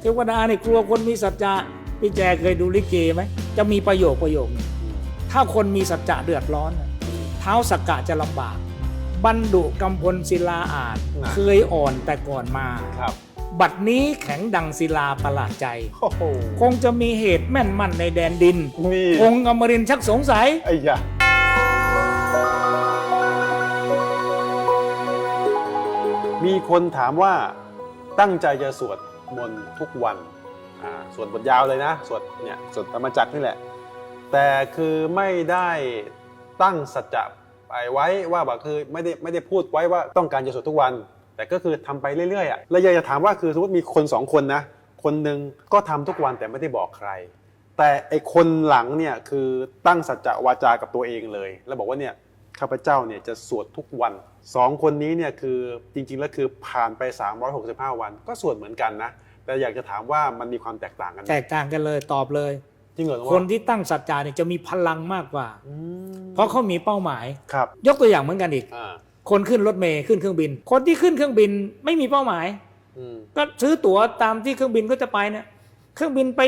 เทวดาเนี่ยกลัวคนมีสัจจะพี่แจเคยดูลิเกไหมจะมีประโยคประโยคนึงถ้าคนมีสัจจะเดือดร้อนน่ะเท้าสกกะจะลำบาก บรรดุกำพลศิลาอาจน่ะเคยอ่อนแต่ก่อนมาครับ บัดนี้แข็งดังศิลาประหลาดใจโอ้โหคงจะมีเหตุแม่นมั่นในแดนดินนี่องค์อมรินทร์ชักสงสัยไอ้ยะมีคนถามว่าตั้งใจจะสวด มนต์ทุกวันอ่าสวดบทยาวเลยนะ สวดเนี่ยสวดธรรมจักรนี่แหละ แต่คือไม่ได้ตั้งสัจจะไปไว้ว่าแบบคือไม่ได้ไม่ได้พูดไว้ว่าต้องการจะสวดทุกวัน แต่ก็คือทำไปเรื่อยๆอะแล้วอยากจะถามว่าคือสมมติมีคนสองคนนะคนหนึ่งก็ทำทุกวันแต่ไม่ได้บอกใคร แต่ไอคนหลังเนี่ยคือตั้งสัจจะวาจากับตัวเองเลย แล้วบอกว่าเนี่ย ข้าพเจ้าเนี่ยจะสวดทุกวันสองคนนี้เนี่ยคือจริงๆแล้วคือผ่านไป 365 วัน ก็สวดเหมือนกันนะแต่อยากจะถามว่ามันมีความแตกต่างกันไหมแตกต่างกันเลยตอบเลยจริงเหรอหลวงคพ่อนที่ตั้งสัจจะเนี่ยจะมีพลังมากกว่า อืมเพราะเขามีเป้าหมาย ครับยกตัวอย่างเหมือนกันอีก อ่าคนขึ้นรถเมย์ขึ้นเครื่องบิน คนที่ขึ้นเครื่องบินไม่มีเป้าหมาย อืมก็ซื้อตั๋วตามที่เครื่องบินก็จะไปเนี่ยเครื่องบินไป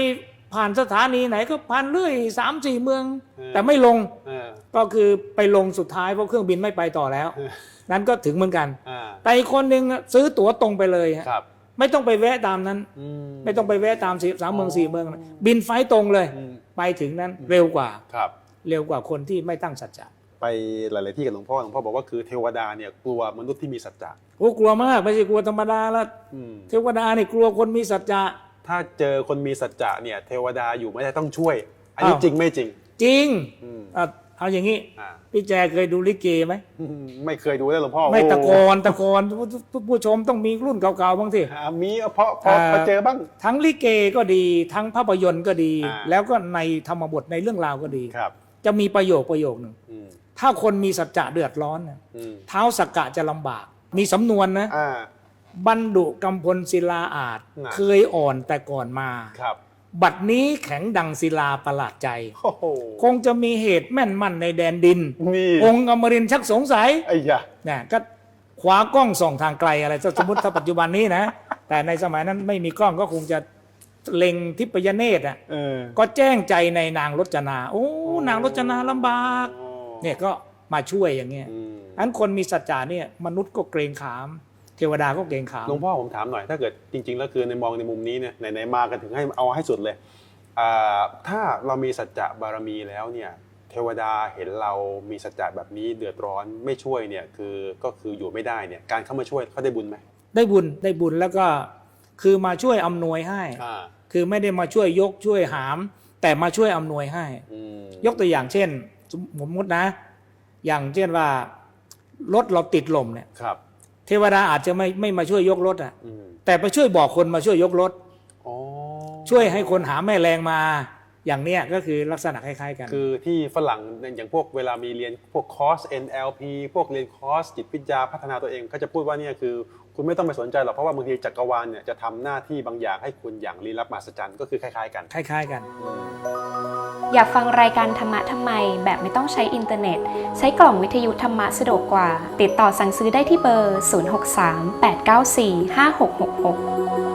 ผ่านสถานีไหนก็ผ่านเรื่อยสามสี่เมือง แต่ไม่ลงเออก็คือไปลงสุดท้ายเพราะเครื่องบินไม่ไปต่อแล้วเออนั้นก็ถึงเหมือนกันอ่าแต่อีกคนหนึ่งอะซื้อตั๋วตรงไปเลยฮะครับไม่ต้องไปแวะตามนั้นอืไม่ต้องไปแวะตามสี่สามเมืองอ๋อสี่เมืองนะบินไฟล์ตรงเลยอืมไปถึงนั้นเร็วกว่าครับ เร็วกว่าคนที่ไม่ตั้งสัจจะไปหลาย ๆ ที่กับหลวงพ่อหลวงพ่อบอกว่าคือเทวดาเนี่ยกลัวมนุษย์ที่มีสัจจะโอ้กลัวมากไม่ใช่กลัวธรรมดาแล้วอืมเทวดาเนี่ยกลัวคนมีสัจจะ ถ้าเจอคนมีสัจจะเนี่ย เทวดาอยู่ไม่ได้ต้องช่วย อันนี้อ้าว จริงไม่จริง จริงอืม อะเอาอย่างนี้ อ่า พี่แจเคยดูลิเกไหม ไม่เคยดูเลยหลวงพ่อไม่ตะโกโอ้นตะโกนผู้ผู้ผู้ชมต้องมีรุ่นเก่าๆบ้างสิ อ่ามีเพราะพออ่าพอเจอบ้าง ทั้งลิเกก็ดี ทั้งภาพยนตร์ก็ดี อ่า แล้วก็ในธรรมบทในเรื่องราวก็ดี ครับ จะมีประโยคประโยคหนึ่งอืมถ้าคนมีสัจจะเดือดร้อนน่ะอืมเท้าสกกะจะลำบาก มีสำนวนนะ อ่า บรรดุกำพลศิลาอาจ น่ะ เคยอ่อนแต่ก่อนมา ครับบัดนี้แข็งดังศิลาประหลาดใจ โอ้โหคงจะมีเหตุแม่นมั่นในแดนดิน นี่องค์อมรินทร์ชักสงสัยไอ้ยะเนี่ยก็คว้ากล้องส่องทางไกลอะไรถ้าสมมติถ้าปัจจุบันนี้นะ แต่ในสมัยนั้นไม่มีกล้องก็คงจะเล็งทิพยเนตรอะ เออก็แจ้งใจในนางรจนา โอ้ นางรจนาลำบากอ๋อเนี่ยก็มาช่วยอย่างเงี้ยอืมอันคนมีสัจจะเนี่ยมนุษย์ก็เกรงขาม เทวดาก็เกรงขามหลวงพ่อผมถามหน่อยถ้าเกิดจริง ๆ แล้วคือในมองในมุมนี้เนี่ยไหนๆมากันถึงให้เอาให้สุดเลยอ่าถ้าเรามีสัจจะบารมีแล้วเนี่ยเทวดาเห็นเรามีสัจจะแบบนี้เดือดร้อนไม่ช่วยเนี่ยคือก็คืออยู่ไม่ได้เนี่ยการเข้ามาช่วยเขาได้บุญไหมได้บุญได้บุญแล้วก็คือมาช่วยอำนวยให้อ่าคือไม่ได้มาช่วยยกช่วยหาม แต่มาช่วยอำนวยให้อืมยกตัวอย่างเช่นสมมตินะ อย่างเช่นว่ารถเราติดลมเนี่ยครับ เทวดาอาจจะไม่ไม่มาช่วยยกรถอะ อืมแต่ไปช่วยบอกคนมาช่วยยกรถ อ๋อช่วยให้คนหาแม่แรงมาอย่างเนี้ยก็คือลักษณะคล้ายๆกัน คือที่ฝรั่งอย่างพวกเวลามีเรียนพวกคอร์ส NLP พวกเรียนคอร์สจิตวิทยาพัฒนาตัวเองเขาจะพูดว่าเนี่ยคือ คุณไม่ต้องไปสนใจหรอกเพราะว่าบางทีจักรวาลเนี่ยจะทำหน้าที่บางอย่างให้คุณอย่างลี้ลับมหัศจรรย์ก็คือคล้ายๆกัน คล้ายๆกัน อยากฟังรายการธรรมะทำไม แบบไม่ต้องใช้อินเทอร์เน็ต ใช้กล่องวิทยุธรรมะสะดวกกว่า ติดต่อสั่งซื้อได้ที่เบอร์ 0638945666